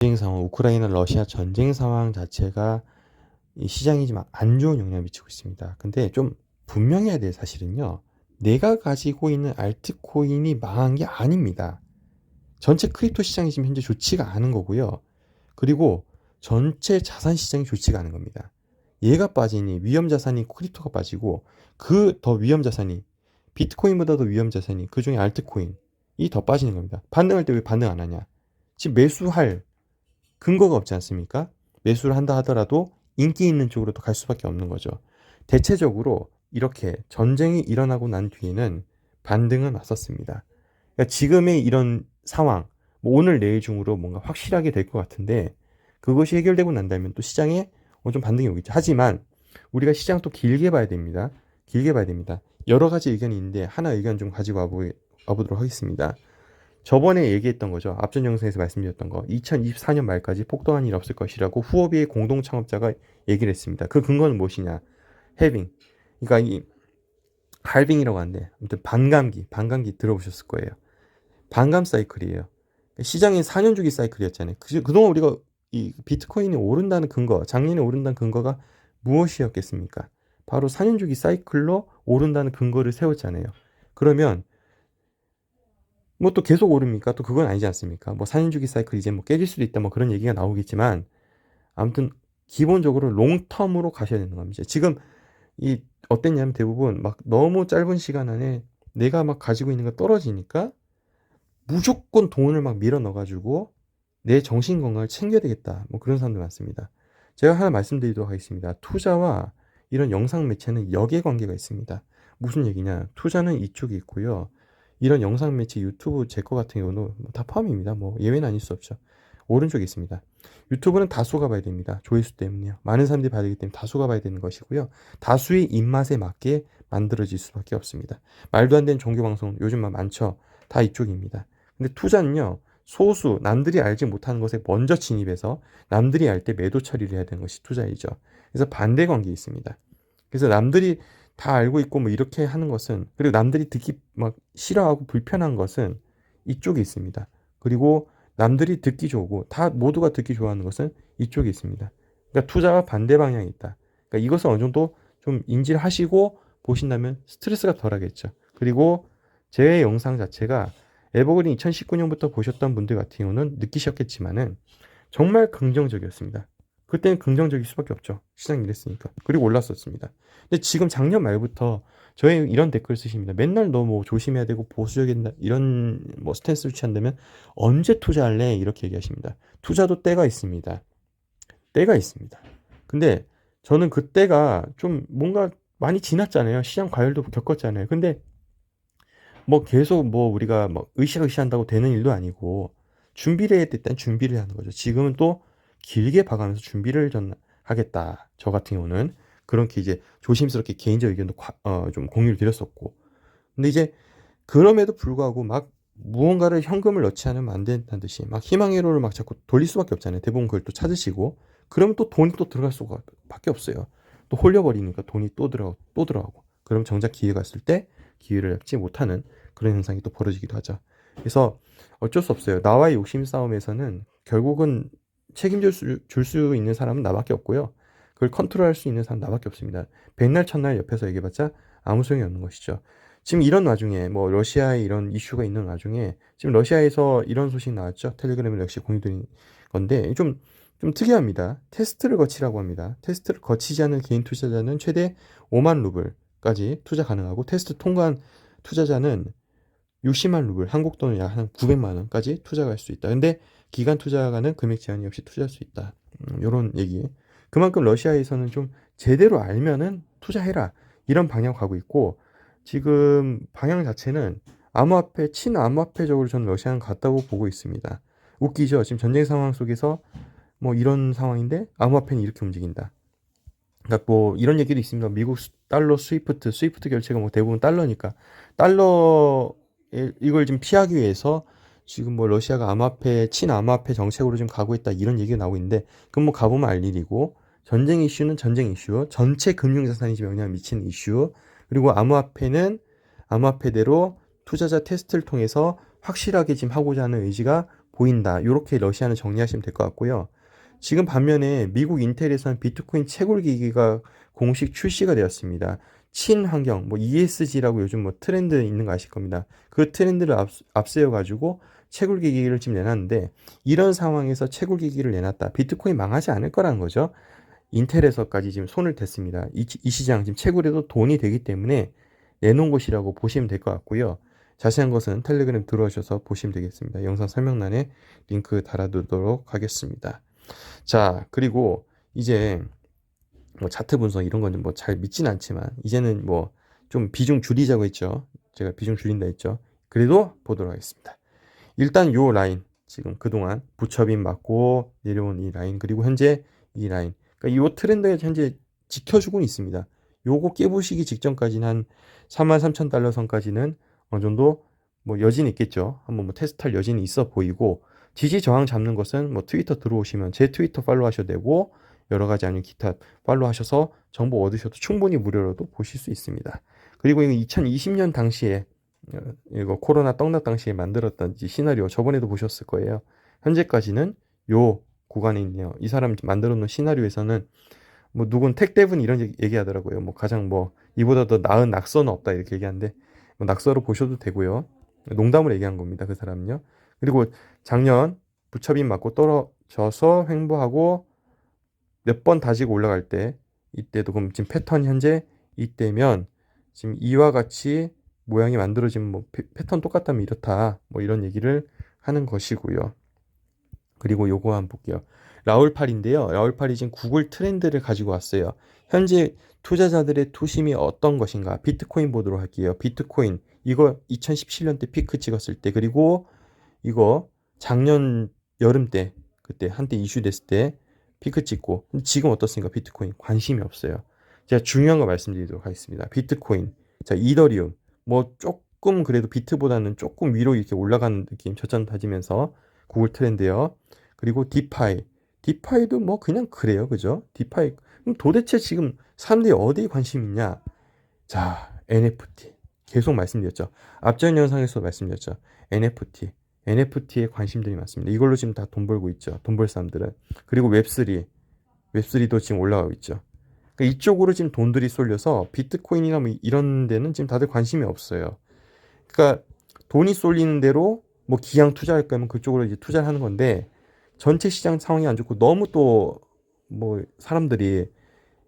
전쟁 상황, 우크라이나 러시아 전쟁 상황 자체가 이 시장이 좀안 좋은 영향을 미치고 있습니다. 근데 좀 분명해야 될 사실은요. 내가 가지고 있는 알트코인이 망한 게 아닙니다. 전체 크립토 시장이 지금 현재 좋지가 않은 거고요. 그리고 전체 자산 시장이 좋지가 않은 겁니다. 얘가 빠지니 위험 자산이 크립토가 빠지고 그 더 위험 자산이 비트코인보다도 위험 자산이 그 중에 알트코인이 더 빠지는 겁니다. 반등할 때 왜 반등 안 하냐? 지금 매수할 근거가 없지 않습니까? 매수를 한다 하더라도 인기 있는 쪽으로 또 갈 수밖에 없는 거죠. 대체적으로 이렇게 전쟁이 일어나고 난 뒤에는 반등은 왔었습니다. 그러니까 지금의 이런 상황, 뭐 오늘 내일 중으로 뭔가 확실하게 될 것 같은데 그것이 해결되고 난다면 또 시장에 어느 좀 반등이 오겠죠. 하지만 우리가 시장 또 길게 봐야 됩니다. 길게 봐야 됩니다. 여러 가지 의견이 있는데 하나 의견 좀 가지고 와보, 와보도록 하겠습니다. 저번에 얘기했던 거죠. 앞전 영상에서 말씀드렸던 거. 2024년 말까지 폭등한 일 없을 것이라고 후오비의 공동 창업자가 얘기를 했습니다. 그 근거는 무엇이냐? 해빙. 그러니까 이 할빙이라고 하는데 아무튼 반감기, 반감기 들어보셨을 거예요. 반감 사이클이에요. 시장이 4년 주기 사이클이었잖아요. 그, 그동안 우리가 이 비트코인이 오른다는 근거, 작년에 오른다는 근거가 무엇이었겠습니까? 바로 4년 주기 사이클로 오른다는 근거를 세웠잖아요. 그러면 뭐 또 계속 오릅니까? 또 그건 아니지 않습니까? 뭐 4년 주기 사이클 이제 뭐 깨질 수도 있다 뭐 그런 얘기가 나오겠지만 아무튼 기본적으로 롱텀으로 가셔야 되는 겁니다. 지금 이 어땠냐면 대부분 막 너무 짧은 시간 안에 내가 막 가지고 있는 거 떨어지니까 무조건 돈을 막 밀어 넣어가지고 내 정신 건강을 챙겨야 되겠다. 뭐 그런 사람들 많습니다. 제가 하나 말씀드리도록 하겠습니다. 투자와 이런 영상 매체는 역의 관계가 있습니다. 무슨 얘기냐? 투자는 이쪽이 있고요. 이런 영상 매체 유튜브 제 거 같은 경우는 다 포함입니다. 뭐 예외는 아닐 수 없죠. 오른쪽에 있습니다. 유튜브는 다수가 봐야 됩니다. 조회수 때문에요. 많은 사람들이 봐야 되기 때문에 다수가 봐야 되는 것이고요. 다수의 입맛에 맞게 만들어질 수밖에 없습니다. 말도 안 되는 종교 방송 요즘 많죠. 다 이쪽입니다. 근데 투자는요. 소수 남들이 알지 못하는 것에 먼저 진입해서 남들이 알 때 매도 처리를 해야 되는 것이 투자이죠. 그래서 반대 관계 있습니다. 그래서 남들이 다 알고 있고 뭐 이렇게 하는 것은 그리고 남들이 듣기 막 싫어하고 불편한 것은 이쪽에 있습니다. 그리고 남들이 듣기 좋고 다 모두가 듣기 좋아하는 것은 이쪽에 있습니다. 그러니까 투자와 반대 방향이 있다. 그러니까 이것을 어느 정도 좀 인지를 하시고 보신다면 스트레스가 덜하겠죠. 그리고 제 영상 자체가 에버그린 2019년부터 보셨던 분들 같은 경우는 느끼셨겠지만은 정말 긍정적이었습니다. 그때는 긍정적일 수밖에 없죠. 시장이 이랬으니까. 그리고 올랐었습니다. 근데 지금 작년 말부터 저희 이런 댓글 쓰십니다. 맨날 너 뭐 조심해야 되고 보수적인 이런 뭐 스탠스를 취한다면 언제 투자할래? 이렇게 얘기하십니다. 투자도 때가 있습니다. 때가 있습니다. 근데 저는 그 때가 좀 뭔가 많이 지났잖아요. 시장 과열도 겪었잖아요. 근데 뭐 계속 뭐 우리가 뭐 으쌰으쌰 한다고 되는 일도 아니고 준비를 해야 될 땐 준비를 하는 거죠. 지금은 또 길게 봐가면서 준비를 전 하겠다. 저 같은 경우는 그렇게 이제 조심스럽게 개인적 의견도 어, 좀 공유를 드렸었고. 근데 이제 그럼에도 불구하고 막 무언가를 현금을 넣지 않으면 안 된다는 듯이 막 희망회로를 막 자꾸 돌릴 수밖에 없잖아요. 대부분 그걸 또 찾으시고 그러면 또 돈이 또 들어갈 수밖에 없어요. 또 홀려버리니까 돈이 또 들어가고 또 들어가고 그럼 정작 기회가 있을 때 기회를 잡지 못하는 그런 현상이 또 벌어지기도 하죠. 그래서 어쩔 수 없어요. 나와의 욕심 싸움에서는 결국은 책임질 수, 줄 수 있는 사람은 나밖에 없고요. 그걸 컨트롤할 수 있는 사람 나밖에 없습니다. 백날 첫날 옆에서 얘기해봤자 아무 소용이 없는 것이죠. 지금 이런 와중에 뭐 러시아에 이런 이슈가 있는 와중에 지금 러시아에서 이런 소식 나왔죠. 텔레그램을 역시 공유드린 건데 좀, 좀 특이합니다. 테스트를 거치라고 합니다. 테스트를 거치지 않은 개인 투자자는 최대 5만 루블까지 투자 가능하고 테스트 통과한 투자자는 60만 루블, 한국 돈은 약한 900만 원까지 투자할 수 있다. 근데 기간 투자가는 금액 제한이 없이 투자할 수 있다. 음, 이런 얘기. 그만큼 러시아에서는 좀 제대로 알면은 투자해라. 이런 방향 가고 있고 지금 방향 자체는 암호화폐, 친암호화폐적으로 저는 러시아는 갔다고 보고 있습니다. 웃기죠? 지금 전쟁 상황 속에서 뭐 이런 상황인데 암호화폐는 이렇게 움직인다. 그러니까 뭐 이런 얘기도 있습니다. 미국 달러 스위프트, 스위프트 결제가 뭐 대부분 달러니까 달러 이걸 좀 피하기 위해서 지금 뭐 러시아가 암호화폐, 친암호화폐 정책으로 좀 가고 있다 이런 얘기가 나오고 있는데 그럼 뭐 가보면 알 일이고 전쟁 이슈는 전쟁 이슈, 전체 금융자산이 지금 영향을 미치는 이슈, 그리고 암호화폐는 암호화폐대로 투자자 테스트를 통해서 확실하게 지금 하고자 하는 의지가 보인다. 이렇게 러시아는 정리하시면 될 것 같고요. 지금 반면에 미국 인텔에서는 비트코인 채굴 기기가 공식 출시가 되었습니다. 친환경, 뭐 ESG라고 요즘 뭐 트렌드 있는 거 아실 겁니다. 그 트렌드를 앞, 앞세워 가지고 채굴 기기를 지금 내놨는데 이런 상황에서 채굴 기기를 내놨다. 비트코인 망하지 않을 거라는 거죠. 인텔에서까지 지금 손을 댔습니다. 이, 이 시장 지금 채굴에도 돈이 되기 때문에 내놓은 것이라고 보시면 될 것 같고요. 자세한 것은 텔레그램 들어오셔서 보시면 되겠습니다. 영상 설명란에 링크 달아두도록 하겠습니다. 자, 그리고 이제 뭐 차트 분석 이런 거는 뭐 잘 믿진 않지만 이제는 뭐 좀 비중 줄이자고 했죠. 제가 비중 줄인다 했죠. 그래도 보도록 하겠습니다. 일단 요 라인 지금 그동안 부처빈 맞고 내려온 이 라인 그리고 현재 이 라인 그러니까 요 트렌드가 현재 지켜주고 있습니다. 요거 깨부시기 직전까지는 한 33,000달러 선까지는 어느 정도 뭐 여진이 있겠죠. 한번 뭐 테스트할 여진이 있어 보이고 지지 저항 잡는 것은 뭐 트위터 들어오시면 제 트위터 팔로우 하셔도 되고 여러 가지 아니면 기타 팔로우 하셔서 정보 얻으셔도 충분히 무료로도 보실 수 있습니다. 그리고 이거 2020년 당시에 어, 이거 코로나 떡락 당시에 만들었던 이 시나리오 저번에도 보셨을 거예요. 현재까지는 요 구간에 있네요. 이 사람 만들어 놓은 시나리오에서는 뭐 누군 택대분 이런 얘기- 얘기하더라고요. 뭐 가장 뭐 이보다 더 나은 낙서는 없다 이렇게 얘기하는데 뭐 낙서로 보셔도 되고요. 농담으로 얘기한 겁니다. 그 사람은요. 그리고 작년 부처빈 맞고 떨어져서 횡보하고 몇 번 다지고 올라갈 때 이때도 그럼 지금 패턴 현재 이때면 지금 이와 같이 모양이 만들어지면 뭐 패- 패턴 똑같다면 이렇다 뭐 이런 얘기를 하는 것이고요. 그리고 요거 한번 볼게요. 라울팔인데요. 라울팔이 지금 구글 트렌드를 가지고 왔어요. 현재 투자자들의 투심이 어떤 것인가? 비트코인 보도록 할게요. 비트코인 이거 2017년 때 피크 찍었을 때 그리고 이거 작년 여름 때 그때 한때 이슈 됐을 때 피크 찍고 지금 어떻습니까? 비트코인 관심이 없어요. 제가 중요한 거 말씀드리도록 하겠습니다. 비트코인, 자 이더리움 뭐 조금 그래도 비트보다는 조금 위로 이렇게 올라가는 느낌 저점 다지면서 구글 트렌드요. 그리고 디파이, 디파이도 뭐 그냥 그래요, 그죠? 디파이 도대체 지금 사람들이 어디에 관심 있냐? 자 NFT 계속 말씀드렸죠. 앞전 영상에서 말씀드렸죠. NFT, NFT에 관심들이 많습니다. 이걸로 지금 다 돈 벌고 있죠. 돈 벌 사람들은. 그리고 웹3, 웹3도 지금 올라가고 있죠. 그러니까 이쪽으로 지금 돈들이 쏠려서 비트코인이나 뭐 이런 데는 지금 다들 관심이 없어요. 그러니까 돈이 쏠리는 대로 뭐 기왕 투자할 거면 그쪽으로 이제 투자를 하는 건데 전체 시장 상황이 안 좋고 너무 또 뭐 사람들이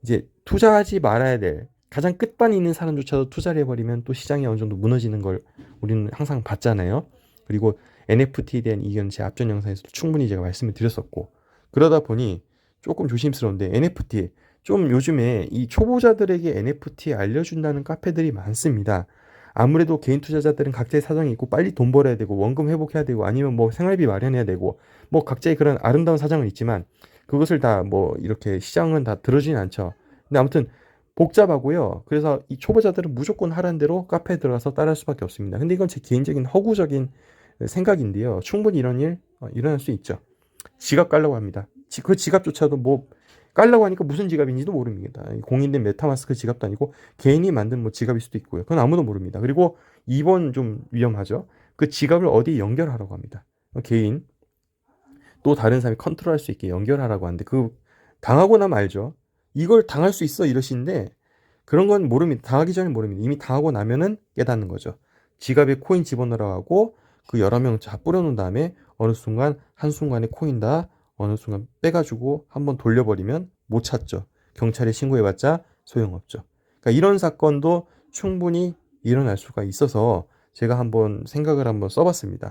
이제 투자하지 말아야 될 가장 끝반에 있는 사람조차도 투자를 해버리면 또 시장이 어느 정도 무너지는 걸 우리는 항상 봤잖아요. 그리고 NFT에 대한 이견 제 앞전 영상에서 충분히 제가 말씀을 드렸었고 그러다 보니 조금 조심스러운데 NFT 좀 요즘에 이 초보자들에게 NFT 알려준다는 카페들이 많습니다. 아무래도 개인 투자자들은 각자의 사정이 있고 빨리 돈 벌어야 되고 원금 회복해야 되고 아니면 뭐 생활비 마련해야 되고 뭐 각자의 그런 아름다운 사정은 있지만 그것을 다 뭐 이렇게 시장은 다 들어주진 않죠. 근데 아무튼 복잡하고요. 그래서 이 초보자들은 무조건 하라는 대로 카페에 들어가서 따라할 수밖에 없습니다. 근데 이건 제 개인적인 허구적인 생각인데요. 충분히 이런 일 어, 일어날 수 있죠. 지갑 깔라고 합니다. 지- 그 지갑조차도 뭐 깔라고 하니까 무슨 지갑인지도 모릅니다. 공인된 메타마스크 지갑도 아니고 개인이 만든 뭐 지갑일 수도 있고요. 그건 아무도 모릅니다. 그리고 2번 좀 위험하죠. 그 지갑을 어디 연결하라고 합니다. 어, 개인 또 다른 사람이 컨트롤할 수 있게 연결하라고 하는데 그 당하고 나면 알죠. 이걸 당할 수 있어 이러시는데 그런 건 모릅니다. 당하기 전에 모릅니다. 이미 당하고 나면은 깨닫는 거죠. 지갑에 코인 집어넣으라고 하고 그 여러 명 다 뿌려놓은 다음에 어느 순간 한순간에 코인 다 어느 순간 빼가지고 한번 돌려버리면 못 찾죠. 경찰에 신고해봤자 소용없죠. 그러니까 이런 사건도 충분히 일어날 수가 있어서 제가 한번 생각을 한번 써봤습니다.